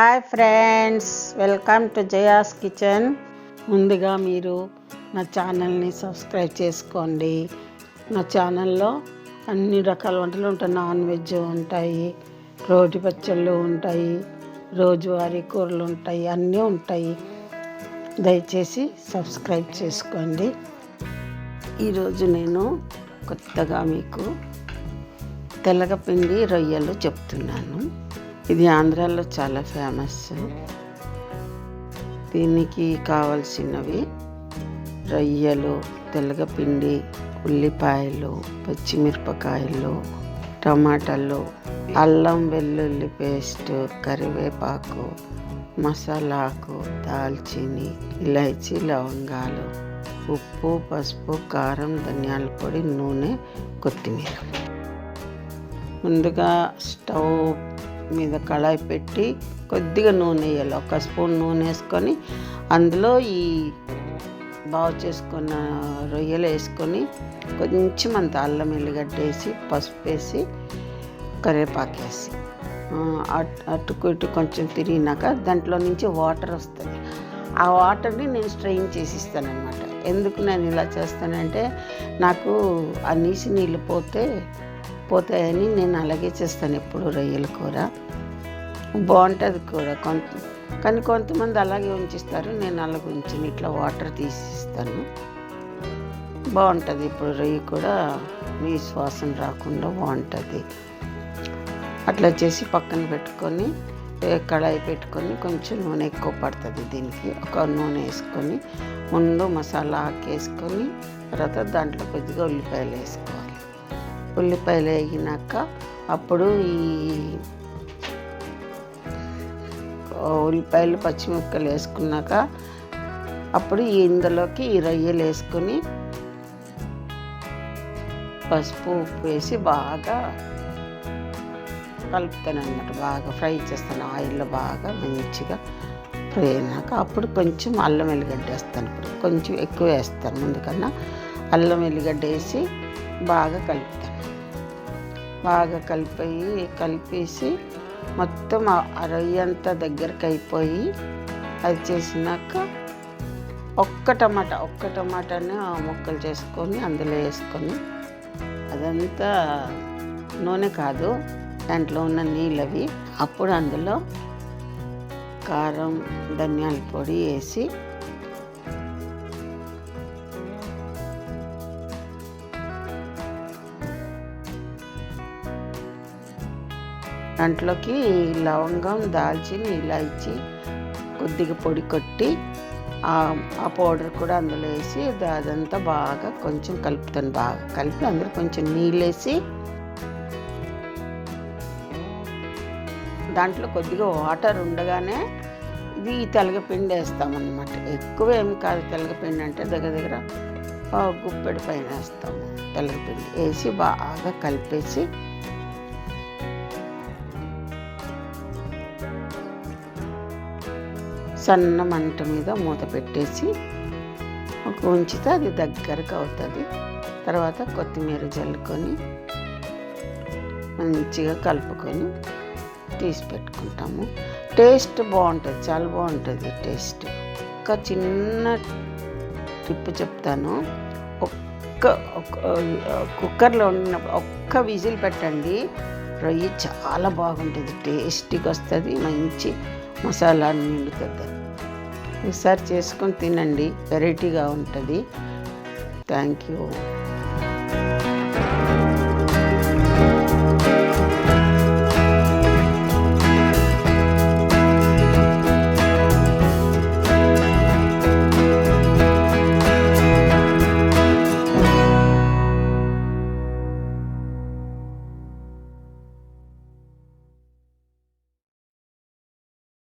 Hi friends welcome to Jaya's kitchen. ముందుగా మీరు నా ఛానల్ని సబ్స్క్రైబ్ చేసుకోండి. నా ఛానల్లో అన్ని రకాల వంటలు ఉంటాయి. నాన్ వెజ్ ఉంటాయి రోటి పచ్చళ్ళు ఉంటాయి రోజువారీ కూరలు ఉంటాయి అన్నీ ఉంటాయి. దయచేసి సబ్స్క్రైబ్ చేసుకోండి. ఈరోజు నేను కొత్తగా మీకు తెల్లగపిండి రొయ్యలు చెప్తున్నాను. ఇది ఆంధ్రాలో చాలా ఫేమస్. దీనికి కావలసినవి రొయ్యలు తెల్లగపిండి ఉల్లిపాయలు పచ్చిమిరపకాయలు టమాటాలు అల్లం వెల్లుల్లి పేస్ట్ కరివేపాకు మసాలాకు దాల్చిని ఇలైచి లవంగాలు ఉప్పు పసుపు కారం ధనియాల పొడి నూనె కొత్తిమీర. ముందుగా స్టవ్ మీద కళాయి పెట్టి కొద్దిగా నూనె వేయాలి. ఒక స్పూన్ నూనె వేసుకొని అందులో ఈ బాగు చేసుకున్న రొయ్యలు వేసుకొని కొంచెం అంత అల్లం ఎల్లిగడ్డ వేసి పసుపు వేసి కరివేపాకు వేసి అటుకు ఇటు కొంచెం తిరిగినాక దాంట్లో నుంచి వాటర్ వస్తుంది. ఆ వాటర్ని నేను స్ట్రెయిన్ చేసి ఇస్తానమాట ఎందుకు నేను ఇలా చేస్తానంటే నాకు ఆ నీసి నీళ్ళు పోతే పోతాయని నేను అలాగే చేస్తాను ఎప్పుడు రొయ్యల కూర. బాగుంటుంది కూర. కొంత కానీ కొంతమంది అలాగే ఉంచిస్తారు. నేను అలాగే ఉంచిన ఇట్లా వాటర్ తీసిస్తాను. బాగుంటుంది ఇప్పుడు రొయ్య కూడా మీ శ్వాసన రాకుండా బాగుంటుంది. అట్లా చేసి పక్కన పెట్టుకొని కళాయి పెట్టుకొని కొంచెం నూనె ఎక్కువ పడుతుంది దీనికి. ఒక నూనె వేసుకొని ముందు మసాలా ఆకేసుకొని తర్వాత దాంట్లో కొద్దిగా ఉల్లిపాయలు వేసుకోవాలి. ఉల్లిపాయలు వేగినాక అప్పుడు ఈ ఉల్లిపాయలు పచ్చిమిరపకాయలు వేసుకున్నాక అప్పుడు ఈ ఇందులోకి ఈ రొయ్యలు వేసుకొని పసుపు ఉప్పు వేసి బాగా కలుపుతాను అనమాట బాగా ఫ్రై చేస్తాను ఆయిల్లో బాగా మంచిగా ఫ్రై అయినాక అప్పుడు కొంచెం అల్లం వెల్లిగడ్డ వేస్తాను ఇప్పుడు. కొంచెం ఎక్కువ వేస్తాను. ముందుకన్నా అల్లం వెల్లిగడ్డ వేసి బాగా కలుపుతాను. బాగా కలిపి కలిపేసి మొత్తం ఆ రొయ్య అంతా దగ్గరకు అయిపోయి అది చేసినాక ఒక్క టమాటా ఒక్క టమాటాని ఆ ముక్కలు చేసుకొని అందులో వేసుకొని అదంతా నూనె కాదు దాంట్లో ఉన్న నీళ్ళు అవి అప్పుడు అందులో కారం ధనియాల పొడి వేసి దాంట్లోకి లవంగం దాల్చిన ఇలాచి కొద్దిగా పొడి కొట్టి ఆ ఆ పౌడర్ కూడా అందులో వేసి అదంతా బాగా కొంచెం కలుపుతాను. బాగా కలిపి అందులో కొంచెం నీళ్ళు వేసి దాంట్లో కొద్దిగా వాటర్ ఉండగానే ఇది తెలగపిండి వేస్తామన్నమాట. ఎక్కువ ఏమి కాదు తెలగపిండి అంటే దగ్గర దగ్గర గుప్పెడు పైన వేస్తాము తెలగపిండి. వేసి బాగా కలిపేసి సన్న మంట మీద మూత పెట్టేసి ఒక ఉంచితే అది దగ్గరకు అవుతుంది. తర్వాత కొత్తిమీర జల్లుకొని మంచిగా కలుపుకొని తీసి పెట్టుకుంటాము. టేస్ట్ బాగుంటుంది చాలా బాగుంటుంది టేస్ట్. ఒక చిన్న టిప్ చెప్తాను. ఒక్క ఒక్క కుక్కర్లో వండినప్పుడు ఒక్క విజిల్ పెట్టండి. రొయ్య చాలా బాగుంటుంది టేస్టీగా వస్తుంది మంచి మసాలా నిండుతుంది ఈసారి చేసుకొని తినండి. వెరైటీగా ఉంటుంది. Thank you